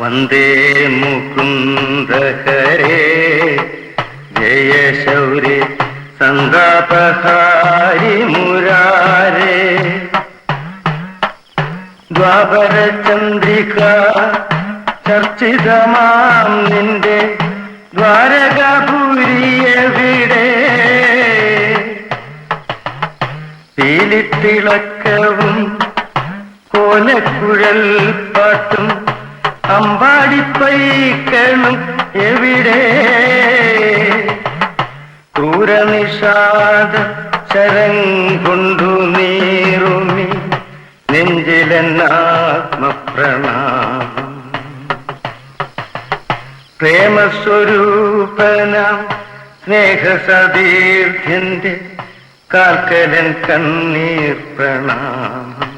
വന്ദേ മുകുന്ദരേ ജയ ശൗരി സന്താപഹാരി മുരാരേ. ദ്വാപര ചന്ദ്രിക ചർച്ചിതമാം നിന്റെ ദ്വാരകപുരിയവിടെ? പീലിത്തിളക്കവും കോലക്കുഴൽ പാട്ടും അമ്പാടിപ്പൈക്കണം എവിടെ? ക്രൂരനിഷാദ ശരം കൊണ്ടു നീറുമി നെഞ്ചിലെന്നാത്മപ്രണാമം. പ്രേമസ്വരൂപനാം സ്നേഹസതീർത്ഥ്യന്റെ കാൽക്കലൻ കണ്ണീർ പ്രണാമം.